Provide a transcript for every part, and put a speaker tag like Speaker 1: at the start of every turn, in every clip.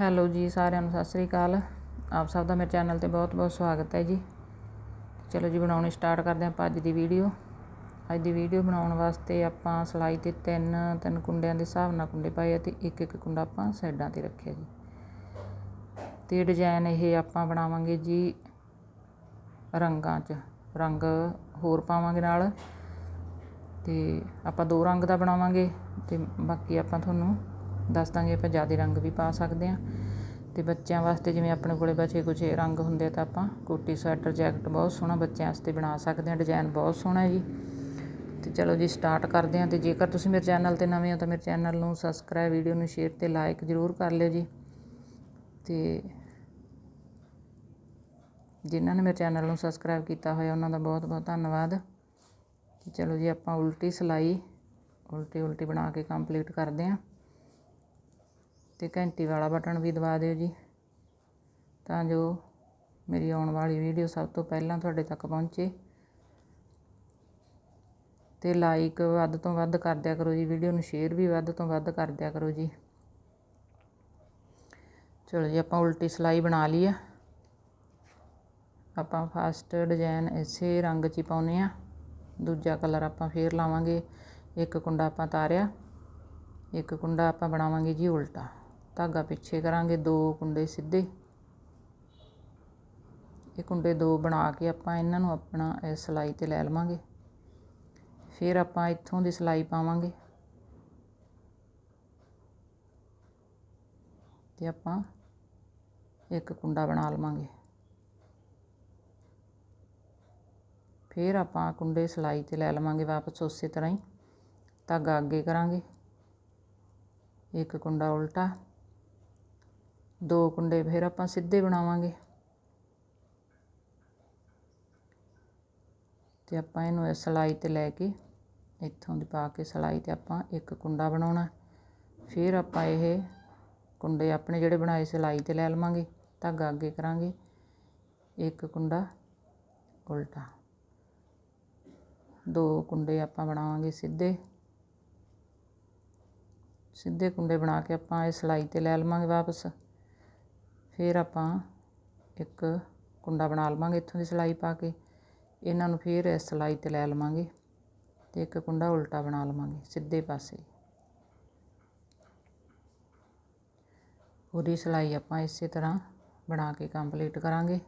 Speaker 1: Hello ਜੀ, ਸਾਰਿਆਂ ਨੂੰ ਸਤਿ ਸ੍ਰੀ ਅਕਾਲ। ਆਪ ਸਭ ਦਾ ਮੇਰੇ ਚੈਨਲ ਤੇ ਬਹੁਤ-ਬਹੁਤ ਸਵਾਗਤ ਹੈ ਜੀ। ਚਲੋ ਜੀ, ਬਣਾਉਣੀ ਸਟਾਰਟ ਕਰਦੇ ਹਾਂ ਆਪਾਂ ਅੱਜ ਦੀ ਵੀਡੀਓ। ਅੱਜ ਦੀ ਵੀਡੀਓ ਬਣਾਉਣ ਵਾਸਤੇ ਆਪਾਂ ਸਲਾਈ ਤੇ ਤਿੰਨ ਤਿੰਨ ਕੁੰਡਿਆਂ ਦੇ ਹਿਸਾਬ ਨਾਲ ਕੁੰਡੇ ਪਾਏ ਆ ਤੇ ਇੱਕ ਇੱਕ ਕੁੰਡਾ ਆਪਾਂ ਸਾਈਡਾਂ ਤੇ ਰੱਖਿਆ ਜੀ। ਤੇ ਡਿਜ਼ਾਈਨ ਇਹ ਆਪਾਂ ਬਣਾਵਾਂਗੇ ਜੀ ਰੰਗਾਂ 'ਚ। ਰੰਗ ਹੋਰ ਪਾਵਾਂਗੇ ਨਾਲ। ਤੇ ਆਪਾਂ ਦੋ ਰੰਗ ਦਾ ਬਣਾਵਾਂਗੇ ਤੇ ਬਾਕੀ ਆਪਾਂ ਤੁਹਾਨੂੰ ਦੱਸ ਦਾਂਗੇ ਆਪਾਂ ਜ਼ਿਆਦਾ ਰੰਗ ਵੀ ਪਾ ਸਕਦੇ ਹਾਂ। ਤੇ ਬੱਚਿਆਂ ਵਾਸਤੇ ਜਿਵੇਂ ਆਪਣੇ ਕੋਲੇ ਬਚੇ ਕੁਝ ਰੰਗ ਹੁੰਦੇ ਆ ਤਾਂ ਆਪਾਂ ਕੋਟੀ ਸਵੈਟਰ, ਜੈਕਟ ਬਹੁਤ ਸੋਹਣਾ ਬੱਚਿਆਂ ਵਾਸਤੇ ਬਣਾ ਸਕਦੇ ਹਾਂ। ਡਿਜ਼ਾਈਨ ਬਹੁਤ ਸੋਹਣਾ ਹੈ ਜੀ। ਤੇ ਚਲੋ ਜੀ ਸਟਾਰਟ ਕਰਦੇ ਹਾਂ ਤੇ ਜੇਕਰ ਤੁਸੀਂ ਮੇਰੇ ਚੈਨਲ ਤੇ ਨਵੇਂ ਹੋ ਤਾਂ ਮੇਰੇ ਚੈਨਲ ਨੂੰ ਸਬਸਕ੍ਰਾਈਬ ਵੀਡੀਓ ਨੂੰ ਸ਼ੇਅਰ ਤੇ ਲਾਈਕ ਜ਼ਰੂਰ ਕਰ ਲਿਓ ਜੀ। ਤੇ ਜਿਨ੍ਹਾਂ ਨੇ ਮੇਰੇ ਚੈਨਲ ਨੂੰ ਸਬਸਕ੍ਰਾਈਬ ਕੀਤਾ ਹੋਇਆ ਉਹਨਾਂ ਦਾ ਬਹੁਤ ਬਹੁਤ ਧੰਨਵਾਦ। ਤੇ ਚਲੋ ਜੀ ਆਪਾਂ ਉਲਟੀ ਸਿਲਾਈ ਉਲਟੀ ਉਲਟੀ ਬਣਾ ਕੇ ਕੰਪਲੀਟ ਕਰਦੇ ਹਾਂ। ਅਤੇ ਘੰਟੀ ਵਾਲਾ ਬਟਨ ਵੀ ਦਬਾ ਦਿਓ ਜੀ। ਤਾਂ ਜੋ ਮੇਰੀ ਆਉਣ ਵਾਲੀ ਵੀਡੀਓ ਸਭ ਤੋਂ ਪਹਿਲਾਂ ਤੁਹਾਡੇ ਤੱਕ ਪਹੁੰਚੇ। ਤੇ ਲਾਈਕ ਵੱਧ ਤੋਂ ਵੱਧ ਕਰ ਦਿਆ ਕਰੋ ਜੀ। ਵੀਡੀਓ ਨੂੰ ਸ਼ੇਅਰ ਵੀ ਵੱਧ ਤੋਂ ਵੱਧ ਕਰ ਦਿਆ ਕਰੋ ਜੀ। ਚਲੋ ਜੀ, ਆਪਾਂ ਉਲਟੀ ਸਿਲਾਈ ਬਣਾ ਲਈ ਆ। ਆਪਾਂ ਫਸਟ ਡਿਜ਼ਾਈਨ ਇਸੇ ਰੰਗ 'ਚ ਹੀ ਪਾਉਨੇ ਆ। ਦੂਜਾ ਕਲਰ ਆਪਾਂ ਫੇਰ ਲਾਵਾਂਗੇ। ਇੱਕ ਕੁੰਡਾ ਆਪਾਂ ਤਾਰਿਆ, ਇੱਕ ਕੁੰਡਾ ਆਪਾਂ ਬਣਾਵਾਂਗੇ ਜੀ ਉਲਟਾ। ਧਾਗਾ ਪਿੱਛੇ ਕਰਾਂਗੇ, ਦੋ ਕੁੰਡੇ ਸਿੱਧੇ। ਇਹ ਕੁੰਡੇ ਦੋ ਬਣਾ ਕੇ ਆਪਾਂ ਇਹਨਾਂ ਨੂੰ ਆਪਣਾ ਇਸ ਸਲਾਈ ਤੇ ਲੈ ਲਵਾਂਗੇ। ਫਿਰ ਆਪਾਂ ਇੱਥੋਂ ਦੀ ਸਲਾਈ ਪਾਵਾਂਗੇ। ਤੇ ਆਪਾਂ ਇੱਕ ਕੁੰਡਾ ਬਣਾ ਲਵਾਂਗੇ। ਫਿਰ ਆਪਾਂ ਕੁੰਡੇ ਸਲਾਈ ਤੇ ਲੈ ਲਵਾਂਗੇ ਵਾਪਸ ਉਸੇ ਤਰ੍ਹਾਂ ਹੀ। ਧਾਗਾ ਅੱਗੇ ਕਰਾਂਗੇ। ਇੱਕ ਕੁੰਡਾ ਉਲਟਾ। ਦੋ ਕੁੰਡੇ ਫਿਰ ਆਪਾਂ ਸਿੱਧੇ ਬਣਾਵਾਂਗੇ। ਤੇ ਆਪਾਂ ਇਹਨੂੰ ਇਸ ਸਲਾਈ ਤੇ ਲੈ ਕੇ ਇੱਥੋਂ ਦੀ ਪਾ ਕੇ ਸਲਾਈ ਤੇ ਆਪਾਂ ਇੱਕ ਕੁੰਡਾ ਬਣਾਉਣਾ। ਫਿਰ ਆਪਾਂ ਇਹ ਕੁੰਡੇ ਆਪਣੇ ਜਿਹੜੇ ਬਣਾਏ ਸਲਾਈ ਤੇ ਲੈ ਲਵਾਂਗੇ, ਧਾਗਾ ਅੱਗੇ ਕਰਾਂਗੇ। ਇੱਕ ਕੁੰਡਾ ਉਲਟਾ। ਦੋ ਕੁੰਡੇ ਆਪਾਂ ਬਣਾਵਾਂਗੇ ਸਿੱਧੇ। ਸਿੱਧੇ ਕੁੰਡੇ ਬਣਾ ਕੇ ਆਪਾਂ ਇਹ ਸਲਾਈ ਤੇ ਲੈ ਲਵਾਂਗੇ ਵਾਪਸ। ਫਿਰ ਆਪਾਂ ਇੱਕ ਕੁੰਡਾ ਬਣਾ ਲਵਾਂਗੇ ਇੱਥੋਂ ਦੀ ਸਿਲਾਈ ਪਾ ਕੇ। ਇਹਨਾਂ ਨੂੰ ਫਿਰ ਇਸ ਸਲਾਈ ਤੇ ਲੈ ਲਵਾਂਗੇ ਤੇ ਇੱਕ ਕੁੰਡਾ ਉਲਟਾ ਬਣਾ ਲਵਾਂਗੇ ਸਿੱਧੇ ਪਾਸੇ। ਪੂਰੀ ਸਿਲਾਈ ਆਪਾਂ ਇਸੇ ਤਰ੍ਹਾਂ ਬਣਾ ਕੇ ਕੰਪਲੀਟ ਕਰਾਂਗੇ।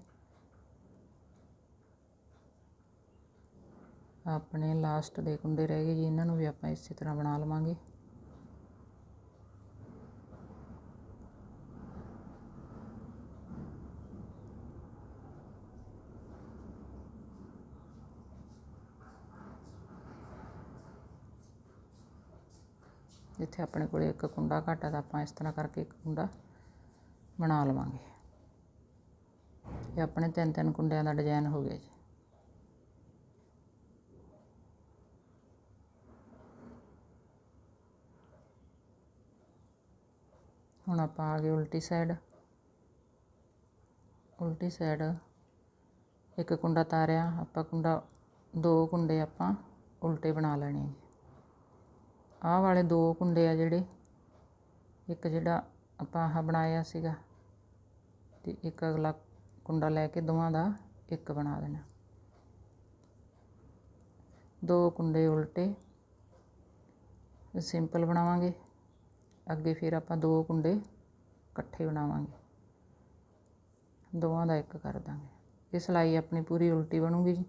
Speaker 1: ਆਪਣੇ ਲਾਸਟ ਦੇ ਕੁੰਡੇ ਰਹਿ ਗਏ ਜੀ, ਇਹਨਾਂ ਨੂੰ ਵੀ ਆਪਾਂ ਇਸੇ ਤਰ੍ਹਾਂ ਬਣਾ ਲਵਾਂਗੇ। ਜਿੱਥੇ ਆਪਣੇ ਕੋਲ ਇੱਕ ਕੁੰਡਾ ਘੱਟ ਹੈ ਤਾਂ ਆਪਾਂ ਇਸ ਤਰ੍ਹਾਂ ਕਰਕੇ ਇੱਕ ਕੁੰਡਾ ਬਣਾ ਲਵਾਂਗੇ। ਇਹ ਆਪਣੇ ਤਿੰਨ ਤਿੰਨ ਕੁੰਡਿਆਂ ਦਾ ਡਿਜ਼ਾਈਨ ਹੋ ਗਿਆ ਜੀ। ਹੁਣ ਆਪਾਂ ਆ ਗਏ ਉਲਟੀ ਸਾਈਡ ਉਲਟੀ ਸਾਈਡ ਇੱਕ ਕੁੰਡਾ ਤਾਰਿਆ, ਆਪਾਂ ਕੁੰਡਾ ਦੋ ਕੁੰਡੇ ਆਪਾਂ ਉਲਟੇ ਬਣਾ ਲੈਣੇ ਜੀ। ਆਹ ਵਾਲੇ ਦੋ ਕੁੰਡੇ ਆ ਜਿਹੜੇ, ਇੱਕ ਜਿਹੜਾ ਆਪਾਂ ਆਹ ਬਣਾਇਆ ਸੀਗਾ ਤੇ ਇੱਕ ਅਗਲਾ ਕੁੰਡਾ ਲੈ ਕੇ ਦੋਵਾਂ ਦਾ ਇੱਕ ਬਣਾ ਦੇਣਾ। ਦੋ ਕੁੰਡੇ ਉਲਟੇ, ਸਿੰਪਲ ਬਣਾਵਾਂਗੇ, ਅੱਗੇ ਫਿਰ ਆਪਾਂ ਦੋ ਕੁੰਡੇ ਇਕੱਠੇ ਬਣਾਵਾਂਗੇ। ਦੋਵਾਂ ਦਾ ਇੱਕ ਕਰ ਦਾਂਗੇ। ਇਹ ਸਲਾਈ ਆਪਣੀ ਪੂਰੀ ਉਲਟੀ ਬਣੂਗੀ ਜੀ।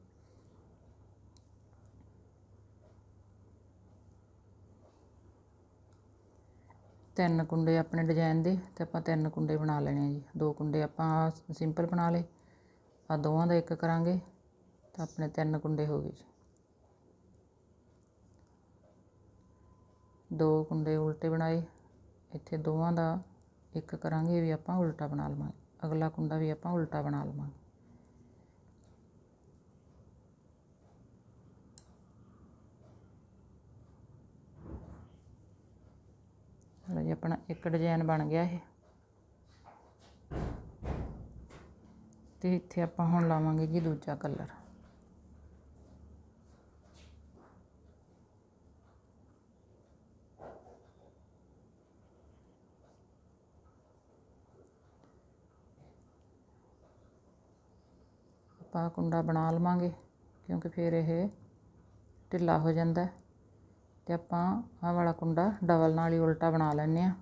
Speaker 1: ਤਿੰਨ ਕੁੰਡੇ ਆਪਣੇ ਡਿਜ਼ਾਈਨ ਦੇ ਤੇ ਆਪਾਂ ਤਿੰਨ ਕੁੰਡੇ ਬਣਾ ਲੈਣੇ ਆ ਜੀ। ਦੋ ਕੁੰਡੇ ਆਪਾਂ ਸਿੰਪਲ ਬਣਾ ਲਏ ਆ ਦੋਵਾਂ ਦਾ ਇੱਕ ਕਰਾਂਗੇ ਤਾਂ ਆਪਣੇ ਤਿੰਨ ਕੁੰਡੇ ਹੋ ਗਏ ਜੀ। ਦੋ ਕੁੰਡੇ ਉਲਟੇ ਬਣਾਏ, ਇੱਥੇ ਦੋਵਾਂ ਦਾ ਇੱਕ ਕਰਾਂਗੇ ਵੀ ਆਪਾਂ ਉਲਟਾ ਬਣਾ ਲਵਾਂਗੇ, ਅਗਲਾ ਕੁੰਡਾ ਵੀ ਆਪਾਂ ਉਲਟਾ ਬਣਾ ਲਵਾਂਗੇ। ਆਪਣਾ ਇੱਕ ਡਿਜ਼ਾਈਨ ਬਣ ਗਿਆ ਇਹ। ਤੇ ਇੱਥੇ ਆਪਾਂ ਹੁਣ ਲਾਵਾਂਗੇ ਜੀ ਦੂਜਾ ਕਲਰ। ਆਪਾਂ ਕੁੰਡਾ ਬਣਾ ਲਵਾਂਗੇ, ਕਿਉਂਕਿ ਫਿਰ ਇਹ ਢਿੱਲਾ ਹੋ ਜਾਂਦਾ। ਹੈ ਅਤੇ ਆਪਾਂ ਆਹ ਵਾਲਾ ਕੁੰਡਾ ਡਬਲ ਨਾਲ ਹੀ ਉਲਟਾ ਬਣਾ ਲੈਂਦੇ ਹਾਂ।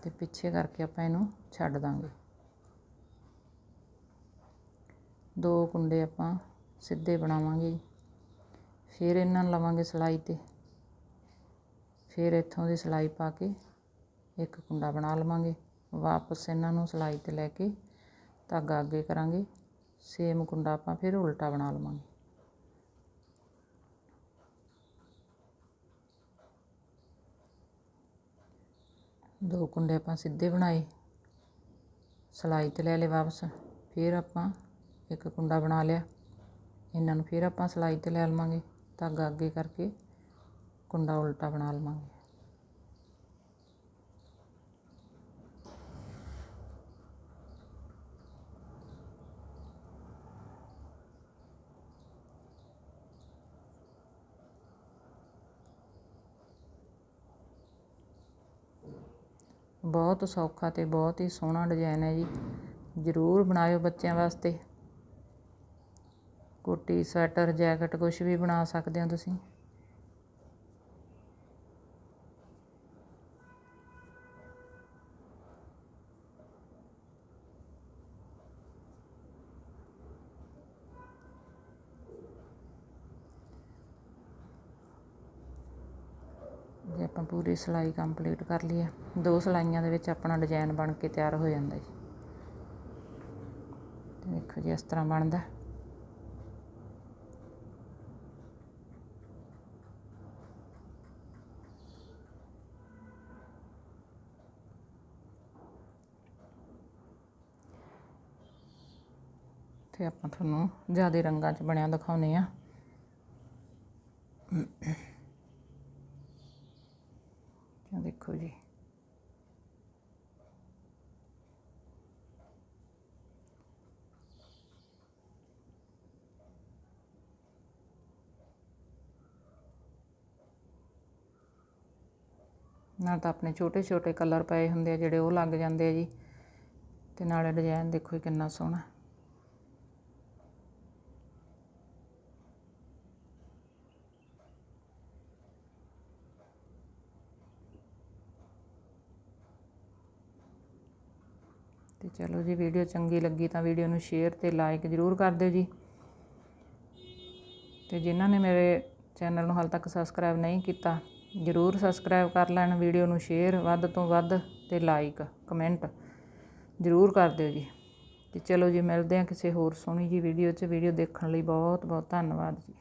Speaker 1: ਅਤੇ ਪਿੱਛੇ ਕਰਕੇ ਆਪਾਂ ਇਹਨੂੰ ਛੱਡ ਦਾਂਗੇ। ਦੋ ਕੁੰਡੇ ਆਪਾਂ ਸਿੱਧੇ ਬਣਾਵਾਂਗੇ। ਫਿਰ ਇਹਨਾਂ ਨੂੰ ਲਵਾਂਗੇ ਸਲਾਈ ਤੇ। ਫਿਰ ਇੱਥੋਂ ਦੀ ਸਲਾਈ ਪਾ ਕੇ ਇੱਕ ਕੁੰਡਾ ਬਣਾ ਲਵਾਂਗੇ। ਵਾਪਸ ਇਹਨਾਂ ਨੂੰ ਸਲਾਈ ਤੇ ਲੈ ਕੇ ਧਾਗਾ ਅੱਗੇ ਕਰਾਂਗੇ। ਸੇਮ ਕੁੰਡਾ ਆਪਾਂ ਫਿਰ ਉਲਟਾ ਬਣਾ ਲਵਾਂਗੇ। ਦੋ ਕੁੰਡੇ ਆਪਾਂ ਸਿੱਧੇ ਬਣਾਏ, ਸਲਾਈ ਤੇ ਲੈ ਲਏ ਵਾਪਸ, ਫਿਰ ਆਪਾਂ ਇੱਕ ਕੁੰਡਾ ਬਣਾ ਲਿਆ। ਇਹਨਾਂ ਨੂੰ ਫਿਰ ਆਪਾਂ ਸਲਾਈ ਤੇ ਲੈ ਲਵਾਂਗੇ, ਧਾਗਾ ਅੱਗੇ ਕਰਕੇ ਕੁੰਡਾ ਉਲਟਾ ਬਣਾ ਲਵਾਂਗੇ। ਬਹੁਤ ਸੌਖਾ ਅਤੇ ਬਹੁਤ ਹੀ ਸੋਹਣਾ ਡਿਜ਼ਾਇਨ ਹੈ ਜੀ। ਜ਼ਰੂਰ ਬਣਾਇਓ ਬੱਚਿਆਂ ਵਾਸਤੇ। ਕੋਟੀ, ਸਵੈਟਰ, ਜੈਕਟ ਕੁਛ ਵੀ ਬਣਾ ਸਕਦੇ ਹੋ ਤੁਸੀਂ। ਆਪਾਂ ਪੂਰੀ ਸਿਲਾਈ ਕੰਪਲੀਟ ਕਰ ਲਈ ਹੈ। ਦੋ ਸਿਲਾਈਆਂ ਦੇ ਵਿੱਚ ਆਪਣਾ ਡਿਜ਼ਾਈਨ ਬਣ ਕੇ ਤਿਆਰ ਹੋ ਜਾਂਦਾ ਜੀ। ਦੇਖੋ ਜੀ, ਇਸ ਤਰ੍ਹਾਂ ਬਣਦਾ। ਤੇ ਆਪਾਂ ਤੁਹਾਨੂੰ ਜ਼ਿਆਦਾ ਰੰਗਾਂ 'ਚ ਬਣਿਆ ਦਿਖਾਉਨੇ ਆ ਇਹ ਦੇਖੋ ਜੀ ਨਾਲ ਤਾਂ ਆਪਣੇ ਛੋਟੇ ਛੋਟੇ ਕਲਰ ਪਏ ਹੁੰਦੇ ਆ ਜਿਹੜੇ ਉਹ ਲੱਗ ਜਾਂਦੇ ਆ ਜੀ। ਤੇ ਨਾਲੇ ਡਿਜ਼ਾਈਨ ਦੇਖੋ ਕਿੰਨਾ ਸੋਹਣਾ। ਤੇ ਚਲੋ ਜੀ ਵੀਡੀਓ ਚੰਗੀ ਲੱਗੀ ਤਾਂ ਵੀਡੀਓ ਨੂੰ ਸ਼ੇਅਰ ਤੇ ਲਾਈਕ ਜ਼ਰੂਰ ਕਰ ਦਿਓ ਜੀ। ਤੇ ਜਿਨ੍ਹਾਂ ਨੇ ਮੇਰੇ ਚੈਨਲ ਨੂੰ ਹਾਲ ਤੱਕ ਸਬਸਕ੍ਰਾਈਬ ਨਹੀਂ ਕੀਤਾ ਜ਼ਰੂਰ ਸਬਸਕ੍ਰਾਈਬ ਕਰ ਲੈਣ ਵੀਡੀਓ ਨੂੰ ਸ਼ੇਅਰ ਵੱਧ ਤੋਂ ਵੱਧ ਤੇ ਲਾਈਕ ਕਮੈਂਟ ਜ਼ਰੂਰ ਕਰ ਦਿਓ ਜੀ। ਤੇ ਚਲੋ ਜੀ, ਮਿਲਦੇ ਹਾਂ ਕਿਸੇ ਹੋਰ ਸੋਹਣੀ ਜੀ ਵੀਡੀਓ 'ਚ। ਵੀਡੀਓ ਦੇਖਣ ਲਈ ਬਹੁਤ ਬਹੁਤ ਧੰਨਵਾਦ ਜੀ।